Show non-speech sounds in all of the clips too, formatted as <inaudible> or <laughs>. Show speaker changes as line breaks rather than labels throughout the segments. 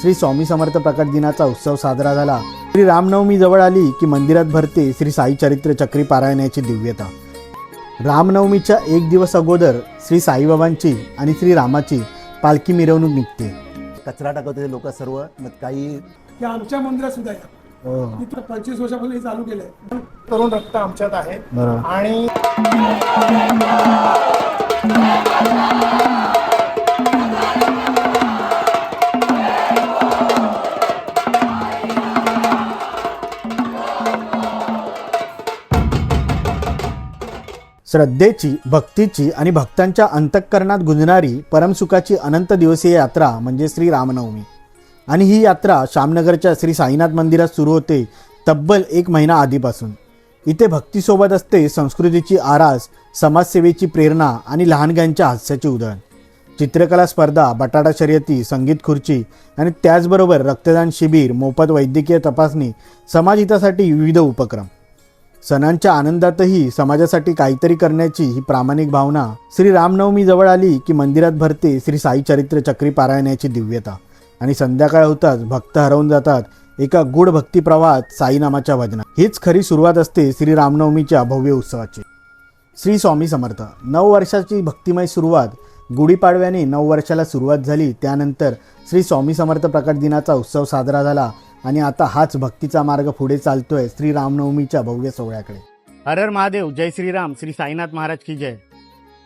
श्री स्वामी समर्थ प्रकट दिनाचा उत्सव साजरा झाला. श्री रामनवमी जवळ आली की मंदिरात भरते श्री साई चरित्र चक्री पारायणाची दिव्यता. रामनवमीच्या एक दिवस अगोदर श्री साईबाबांची आणि श्री रामाची पालखी मिरवणूक निघते.
कचरा टाकत होते लोक सर्व मग काही
हे आमच्या मंदिरात सुद्धा तर पंचवीस वर्षापासून हे चालू केलंय. तरुण रक्त आमच्यात आहे. आणि
श्रद्धेची भक्तीची आणि भक्तांच्या अंतःकरणात गुंजणारी परमसुखाची अनंत दिवसीय यात्रा म्हणजे श्री रामनवमी. आणि ही यात्रा श्यामनगरच्या श्री साईनाथ मंदिरात सुरू होते तब्बल एक महिना आधीपासून. इथे भक्तीसोबत असते संस्कृतीची आरास समाजसेवेची प्रेरणा आणि लहानग्यांच्या हास्याची उधळण चित्रकला स्पर्धा बटाटा शर्यती संगीत खुर्ची आणि त्याचबरोबर रक्तदान शिबिर मोफत वैद्यकीय तपासणी समाजहितासाठी विविध उपक्रम. सणांच्या आनंदातही समाजासाठी काहीतरी करण्याची ही प्रामाणिक भावना श्री रामनवमी जवळ आली की मंदिरात भरते श्री साई चरित्र चक्री पारायणाची दिव्यता. आणि संध्याकाळ होताच भक्त हरवून जातात एका गुढ भक्ती प्रवाहात साईनामाच्या भजनात हीच खरी सुरुवात असते श्री रामनवमीच्या भव्य उत्सवाची. श्री स्वामी समर्थ. नऊ वर्षाची भक्तिमय सुरुवात गुढीपाडव्याने नऊ वर्षाला सुरुवात झाली. त्यानंतर श्री स्वामी समर्थ प्रकट दिनाचा उत्सव साजरा झाला. आणि आता हाच भक्तीचा मार्ग पुढे चालतोय श्री रामनवमीच्या भव्य सोहळ्याकडे. हर हर महादेव जय श्रीराम श्री साईनाथ महाराज की जय.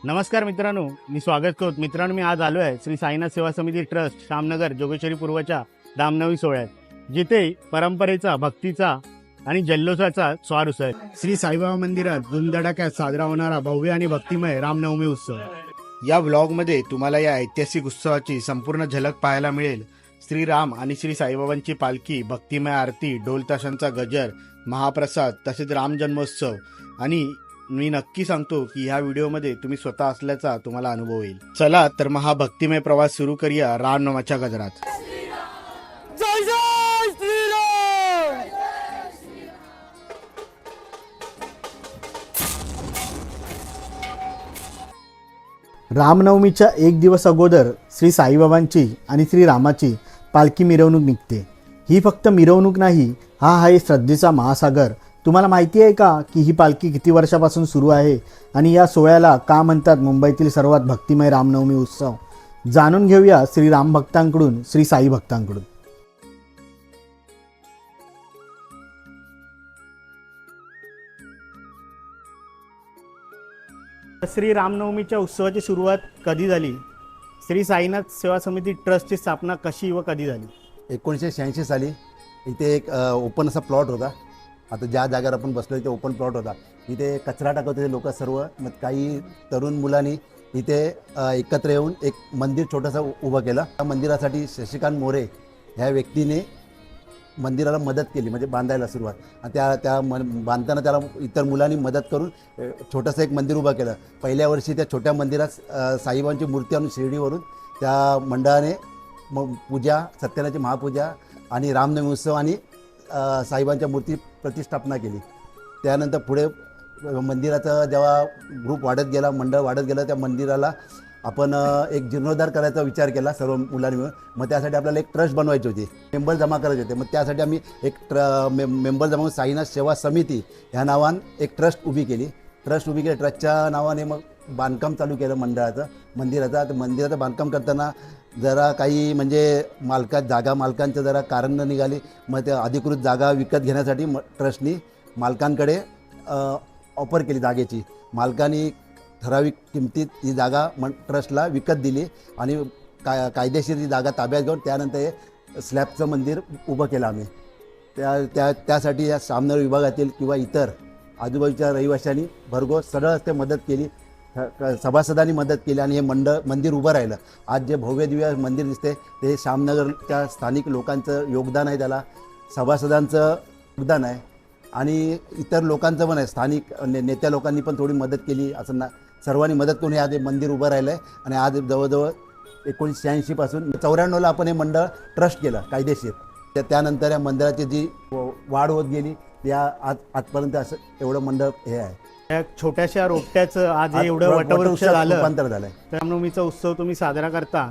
नमस्कार मित्रांनो मी स्वागत करतो. मित्रांनो मी आज आलो आहे श्री साईनाथ सेवा समिती ट्रस्ट श्यामनगर जोगेश्वरी पूर्वच्या रामनवमी सोहळ्यात जिथे परंपरेचा भक्तीचा आणि जल्लोषाचा स्वार आहे. श्री साईबाबा मंदिरात धुमधडाक्यात साजरा होणारा भव्य आणि भक्तिमय रामनवमी उत्सव. या व्लॉगमध्ये तुम्हाला या ऐतिहासिक उत्सवाची संपूर्ण झलक पाहायला मिळेल. श्रीराम आणि श्री साईबाबांची पालखी भक्तिमय आरती ढोल ताशांचा गजर महाप्रसाद तसेच राम जन्मोत्सव. आणि मी नक्की सांगतो की ह्या व्हिडिओमध्ये तुम्ही स्वतः असल्याचा तुम्हाला अनुभव येईल चला तर मग हा भक्तिमय प्रवास सुरू करूया रामनामाच्या गजरात. रामनवमीच्या एक दिवस अगोदर श्री साईबाबांची आणि श्री रामाची पालखी मिरवणूक निघते. ही फक्त मिरवणूक नाही हा आहे श्रद्धेचा महासागर. तुम्हाला माहिती आहे का की ही पालखी किती वर्षापासून सुरू आहे आणि या सोहळ्याला का म्हणतात मुंबईतील सर्वात भक्तिमय रामनवमी उत्सव? जाणून घेऊया श्री राम भक्तांकडून श्री साई भक्तांकडून. श्री रामनवमीच्या उत्सवाची सुरुवात कधी झाली? श्री साईनाथ सेवा समिती ट्रस्टची स्थापना कशी व कधी झाली?
एकोणीसशे शहाऐंशी साली इथे एक ओपन असा प्लॉट होता. आता ज्या जागेवर आपण बसलो ते ओपन प्लॉट होता. इथे कचरा टाकत होते लोक सर्व मग काही तरुण मुलांनी इथे एकत्र येऊन एक मंदिर छोटंसं उभं केलं. त्या मंदिरासाठी शशिकांत मोरे ह्या व्यक्तीने मंदिराला मदत केली म्हणजे बांधायला सुरुवात. आणि त्या त्या मन बांधताना त्याला इतर मुलांनी मदत करून छोटंसं एक मंदिर उभं केलं. पहिल्या वर्षी त्या छोट्या मंदिरात साईबांची मूर्ती आणून शिर्डीवरून त्या मंडळाने मग पूजा सत्यनाची महापूजा आणि रामनवमी उत्सव आणि साईबांच्या मूर्ती प्रतिष्ठापना केली. त्यानंतर पुढे मंदिराचा जेव्हा ग्रुप वाढत गेला मंडळ वाढत गेलं त्या मंदिराला आपण एक जीर्णोद्धार करायचा विचार केला सर्व मुलांनी मिळून. मग त्यासाठी आपल्याला एक ट्रस्ट बनवायची होती. मेंबर जमा करायचे होते. मग त्यासाठी आम्ही एक ट्र मे मेंबर जमा साईनाथ सेवा समिती ह्या नावान एक ट्रस्ट उभी केली. ट्रस्ट उभी केली. ट्रस्टच्या नावाने मग बांधकाम चालू केलं मंडळाचं मंदिराचं. तर मंदिराचं बांधकाम करताना जरा काही म्हणजे मालकात जागा मालकांचं जरा कारण निघाली. मग त्या अधिकृत जागा विकत घेण्यासाठी म ट्रस्टनी मालकांकडे ऑफर केली जागेची. मालकांनी ठराविक किमतीत ही जागा म ट्रस्टला विकत दिली आणि काय कायदेशीर ही जागा ताब्यात घेऊन त्यानंतर हे स्लॅबचं मंदिर उभं केलं आम्ही. त्या त्या त्यासाठी या सामनार विभागातील किंवा इतर आजूबाजूच्या रहिवाशांनी भरघोस सरळ ते मदत केली. सभासदांनी मदत केली आणि हे मंडळ मंदिर उभं राहिलं. आज जे भव्य दिव्य मंदिर दिसते ते श्यामनगरच्या स्थानिक लोकांचं योगदान आहे त्याला. सभासदांचं योगदान आहे. आणि इतर लोकांचं पण आहे. स्थानिक ने नेत्या लोकांनी पण थोडी मदत केली असं ना सर्वांनी मदत करून आज हे मंदिर उभं राहिलं आहे आणि आज जवळजवळ एकोणीसशे शहाऐंशीपासून चौऱ्याण्णवला आपण हे मंडळ ट्रस्ट केलं कायदेशीर. त्या त्यानंतर या मंदिराची जी वाढ होत गेली या आज आजपर्यंत असं एवढं मंडळ हे आहे.
या छोट्याशा रोपट्याचं आज एवढं
वट-
वटवृक्ष झालं. रामनवमीचा उत्सव तुम्ही साजरा करता.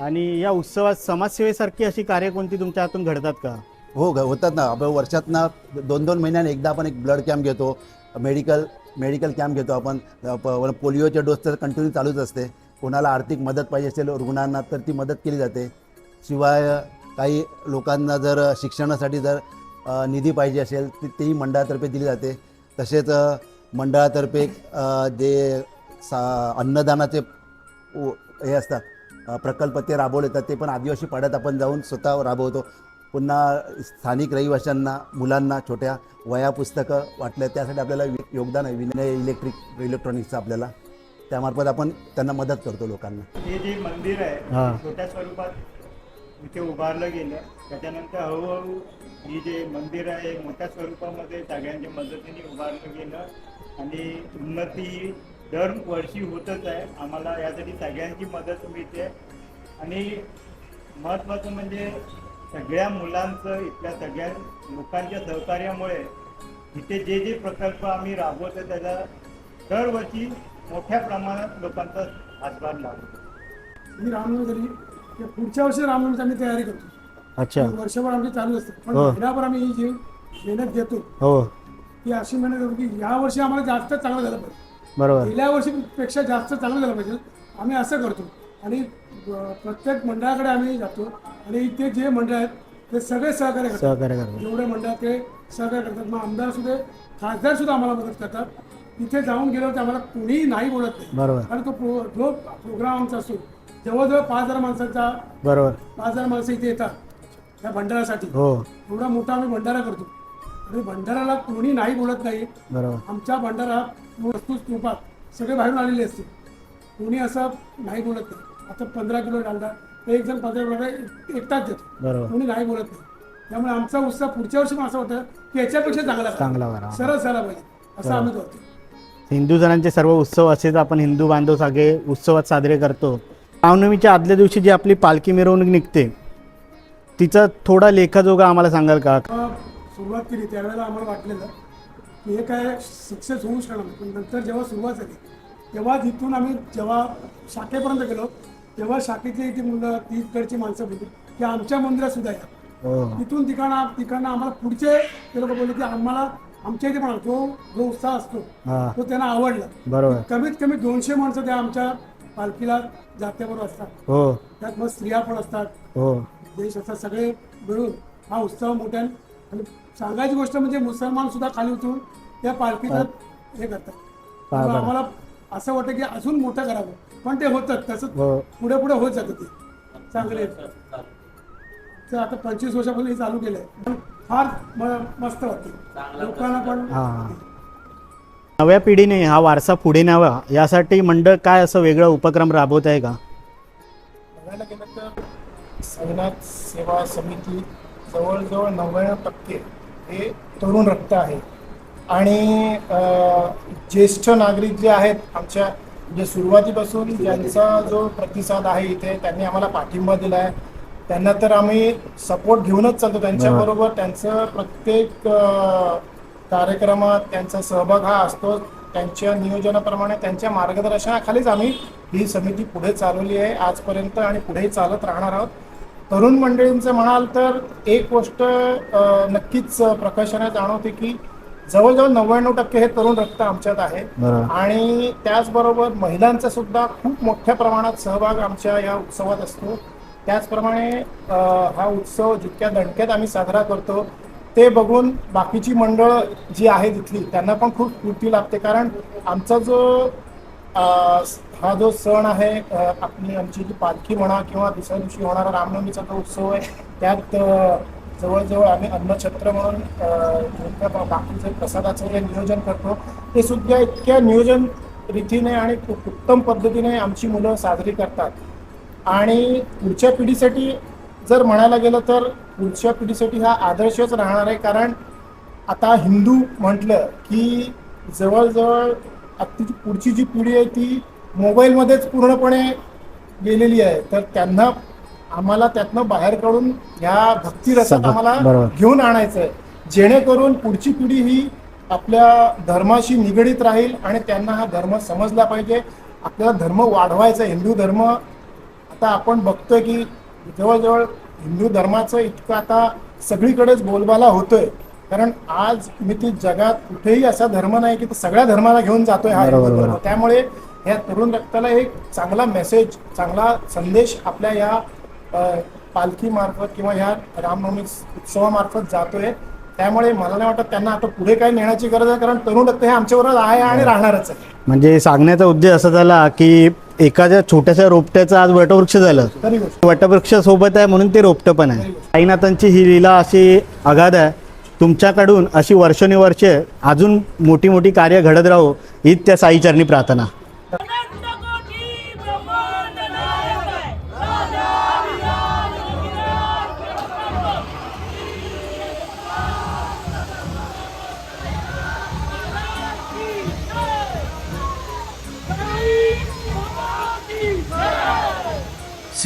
आणि या उत्सवात समाजसेवेसारखी अशी कार्य कोणती तुमच्या हातून घडतात का?
हो होतात ना. आपण वर्षातनं दोन दोन महिन्याने एकदा आपण एक ब्लड कॅम्प घेतो. मेडिकल मेडिकल कॅम्प घेतो आपण. प- पोलिओचे डोस तर कंटिन्यू चालूच असते. कोणाला आर्थिक मदत पाहिजे असेल रुग्णांना तर ती मदत केली जाते. शिवाय काही लोकांना जर शिक्षणासाठी जर निधी पाहिजे असेल ती तेही मंडळातर्फे दिली जाते. तसेच मंडळातर्फे जे सा अन्नदानाचे हे असतात प्रकल्प ते राबवले जातात ते पण आदिवासी पाड्यात आपण जाऊन स्वतः राबवतो. पुन्हा स्थानिक रहिवाशांना मुलांना छोट्या वया पुस्तकं वाटल्या त्यासाठी आपल्याला वि- योगदान आहे. विनय इलेक्ट्रिक इलेक्ट्रॉनिक्सचं आपल्याला. त्यामार्फत आपण त्यांना मदत करतो लोकांना.
हे जे मंदिर आहे
हा.
छोट्या स्वरूपात इथे उभारलं गेलं. त्याच्यानंतर हळूहळू ही जे मंदिर आहे मोठ्या स्वरूपामध्ये सगळ्यांच्या मदतीने उभारलं गेलं. आणि उन्नती दरवर्षी होतच आहे. आम्हाला यासाठी सगळ्यांची मदत मिळते. आणि महत्त्वाचं म्हणजे सगळ्या मुलांचं इथल्या सगळ्या लोकांच्या सहकार्यामुळे इथे जे जे प्रकल्प आम्ही राबवतो त्याचा दरवर्षी मोठ्या प्रमाणात लोकांचा हातभार लागतो
ही रामनवमी झाली की पुढच्या वर्षी रामनवमीची आम्ही तयारी करतो.
अच्छा.
वर्षभर आमची चालू असते. पण
हो.
महिनाभर आम्ही ही जी मेहनत घेतो
हो.
ती अशी मेहनत करतो की या वर्षी आम्हाला जास्त चांगलं झालं पाहिजे.
बरोबर.
गेल्या वर्षीपेक्षा जास्त चांगलं झालं पाहिजे. आम्ही असं करतो. आणि प्रत्येक मंडळाकडे आम्ही जातो. आणि इथे जे मंडळ आहेत ते सगळे सहकार्य करतात.
सहकार्य करतो
जेवढे मंडळ आहेत ते सहकार्य करतात. मग आमदार सुद्धा खासदार सुद्धा आम्हाला मदत करतात. तिथे जाऊन गेल्यावर ते आम्हाला कोणीही नाही बोलत नाही.
बरोबर.
कारण तो प्रो जो प्रोग्राम आमचा असतो जवळजवळ पाच हजार माणसांचा
बरोबर.
पाच हजार माणसं इथे येतात त्या भंडारासाठी.
हो.
एवढा मोठा आम्ही भंडारा करतो. आणि भंडाराला कोणी नाही बोलत नाही.
बरोबर.
आमच्या भंडारा वस्तू स्तूपात सगळे बाहेरून आलेले असते कोणी असं नाही बोलत नाही. आता पंधरा किलो डालडा तर एक जण पंधरा किलो एकटाच देतो.
बरोबर.
कोणी नाही बोलत नाही. त्यामुळे आमचा उत्साह पुढच्या वर्षी असं वाटतं की याच्यापेक्षा चांगला.
चांगला
सरळ झाला पाहिजे. असं आम्ही करतो
हिंदू सणांचे सर्व उत्सव असेच आपण हिंदू बांधव सगळे उत्सवात साजरे करतो. रामनवमीच्या आदल्या दिवशी जी आपली पालखी मिरवणूक निघते तिचा थोडा लेखाजोगा आम्हाला सांगाल का?
सुरुवात केली. त्यावेळेला आम्हाला वाटलेलं की हे काय सक्सेस होऊ शकणार पण नंतर जेव्हा सुरुवात झाली तेव्हा तिथून आम्ही जेव्हा शाखेपर्यंत गेलो तेव्हा शाखेची ती मुलं तीकडची माणसं बोलली की आमच्या मंदिरात सुद्धा या.
हो.
तिथून तिकडनं तिकडनं आम्हाला पुढचे ते लोक बोलले की आम्हाला आमच्या इथे पण जो जो उत्साह असतो तो त्यांना आवडला.
बरोबर.
कमीत कमी दोनशे माणसं त्या आमच्या पालखीला जात्याबरोबर असतात.
हो.
त्यात मग स्त्रिया पण असतात.
हो.
देश असतात सगळे मिळून हा उत्सव मोठ्याने आणि सांगायची गोष्ट म्हणजे मुसलमान सुद्धा खाली उतरून त्या पालखीचं हे. करतात. आम्हाला असं वाटतं की अजून मोठं करावं. पण ते होतं तसं
हो.
पुढे पुढे होत जातं ते. चांगले तर आता पंचवीस वर्षापासून हे चालू केलंय. पण फार मस्त वाटतं. लोकांना पण
हा. नव्या पिढीने हा वारसा पुढे न्यावा यासाठी मंडळ काय असं वेगळं उपक्रम राबवत आहे का?
बघायला गेलं तर साईनाथ सेवा समिती जवळजवळ नव्याण्णव टक्के हे तरुण रक्त आहे. आणि ज्येष्ठ नागरिक जे आहेत आमच्या म्हणजे सुरुवातीपासून ज्यांचा जो प्रतिसाद आहे इथे त्यांनी आम्हाला पाठिंबा दिला आहे त्यांना तर आम्ही सपोर्ट घेऊनच चालतो. त्यांच्याबरोबर त्यांचं प्रत्येक कार्यक्रमात त्यांचा सहभाग हा असतो. त्यांच्या नियोजनाप्रमाणे त्यांच्या मार्गदर्शनाखालीच आम्ही ही समिती पुढे चालवली आहे. आजपर्यंत आणि पुढेही चालत राहणार आहोत. तरुण मंडळींचं म्हणाल तर एक गोष्ट नक्कीच प्रकाशनात जाणवते की जवळजवळ नव्याण्णव टक्के हे तरुण रक्त आमच्यात आहे. आणि त्याचबरोबर महिलांचा सुद्धा खूप मोठ्या प्रमाणात सहभाग आमच्या या उत्सवात असतो. त्याचप्रमाणे हा उत्सव जितक्या दणक्यात आम्ही साजरा करतो ते बघून बाकीची मंडळ जी आहे तिथली त्यांना पण खूप स्फूर्ती लाभते. कारण आमचा जो हा जो सण आहे आपली आमची जी पालखी म्हणा किंवा दुसऱ्या दिवशी होणारा रामनवमीचा जो उत्सव आहे त्यात जवळजवळ आम्ही अन्नछत्र म्हणून बाकीचे बाकीचं प्रसादाचं जे नियोजन करतो ते सुद्धा इतक्या नियोजन रीतीने आणि खूप उत्तम पद्धतीने आमची मुलं साजरी करतात. आणि पुढच्या पिढीसाठी जर म्हणायला गेलं तर पुढच्या पिढीसाठी हा आदर्शच राहणार आहे. कारण आता हिंदू म्हटलं की जवळजवळ आत्ताची पुढची जी पिढी आहे ती मोबाईलमध्येच पूर्णपणे गेलेली आहे. तर त्यांना आम्हाला त्यातनं बाहेर काढून ह्या भक्तिरसात आम्हाला. घेऊन आणायचं आहे जेणेकरून पुढची पिढी ही आपल्या धर्माशी निगडीत राहील आणि त्यांना हा धर्म समजला पाहिजे आपल्याला धर्म वाढवायचा. हिंदू धर्म आता आपण बघतोय की जवळजवळ हिंदू धर्माचं इतकं आता सगळीकडेच बोलबाला होतोय कारण आज मी ती जगात कुठेही असा धर्म नाही की सगळ्या धर्माला घेऊन जातोय हा धर्म. त्यामुळे या तरुण रक्ताला एक चांगला मेसेज चांगला संदेश आपल्या या पालखीमार्फत किंवा ह्या रामनवमी उत्सवामार्फत जातोय. त्यामुळे मला नाही वाटत त्यांना आता पुढे काय नेण्याची गरज आहे कारण तरुण रक्त हे आमच्याबरोबर आहे आणि राहणारच आहे.
म्हणजे सांगण्याचा उद्देश असा झाला की एखाद्या छोट्याशा रोपट्याचं आज वटवृक्ष झालं.
खरी गोष्ट.
वटवृक्ष सोबत आहे म्हणून ते रोपटं पण आहे. साईनाथांची ही लीला अशी अगाध आहे. तुमच्याकडून अशी वर्षानुवर्षे अजून मोठी मोठी कार्य घडत राहो हीच त्या साईचरणी प्रार्थना.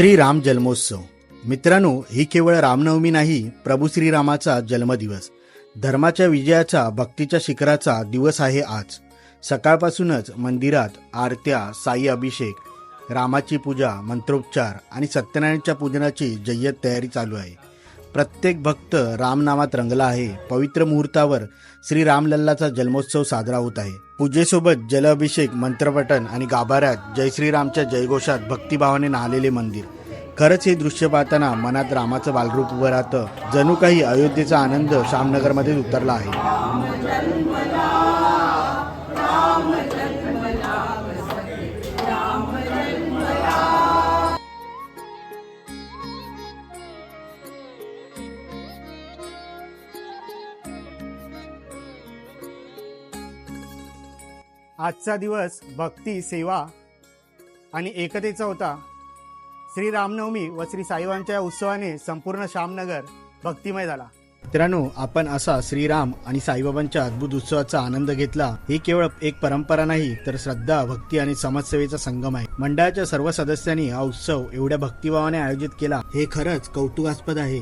श्री राम जन्मोत्सव. मित्रांनो ही केवळ रामनवमी नाही प्रभू श्रीरामाचा जन्मदिवस. धर्माच्या विजयाचा भक्तीच्या शिखराचा दिवस आहे आज. सकाळपासूनच मंदिरात आरत्या साई अभिषेक रामाची पूजा मंत्रोच्चार आणि सत्यनारायणच्या पूजनाची जय्यत तयारी चालू आहे. प्रत्येक भक्त रामनामात रंगला आहे. पवित्र मुहूर्तावर श्री रामलल्लाचा जन्मोत्सव साजरा होत आहे. पूजेसोबत जलाभिषेक मंत्रपठण आणि गाभाऱ्यात जय श्रीरामच्या जयघोषात भक्तिभावाने नाहलेले मंदिर. खरंच हे दृश्य पाहताना मनात रामाचं बालरूप उभं राहतं. जणू काही अयोध्येचा आनंद श्यामनगरमध्ये उतरला आहे. आजचा दिवस भक्ती सेवा आणि एकतेचा होता. श्री रामनवमी व श्री साईबांच्या या उत्सवाने संपूर्ण श्यामनगर भक्तिमय झाला. मित्रांनो आपण असा श्रीराम आणि साईबाबांच्या अद्भुत उत्सवाचा आनंद घेतला. ही केवळ एक परंपरा नाही तर श्रद्धा भक्ती आणि समाजसेवेचा संगम आहे. मंडळाच्या सर्व सदस्यांनी हा उत्सव एवढ्या भक्तिभावाने आयोजित केला हे खरंच कौतुकास्पद आहे.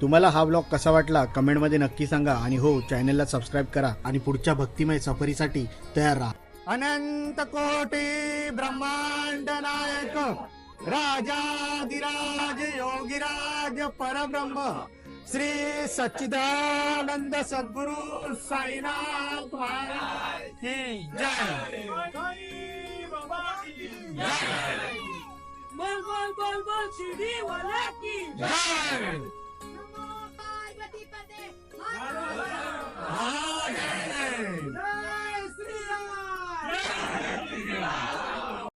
तुम्हाला हा ब्लॉग कसा वाटला कमेंटमध्ये नक्की सांगा. आणि हो चॅनलला सबस्क्राईब करा. आणि पुढच्या भक्तिमय सफरीसाठी तयार राहा. अनंत कोटी ब्रह्मांड नायक राजाधिराज योगिराज परब्रह्म श्री सच्चिदानंद सद्गुरु साईनाथ महाराज की जय।
बोल बोल बोल बोल श्री वाला की
जय। पार्वती पते हर हर 这 <laughs> 还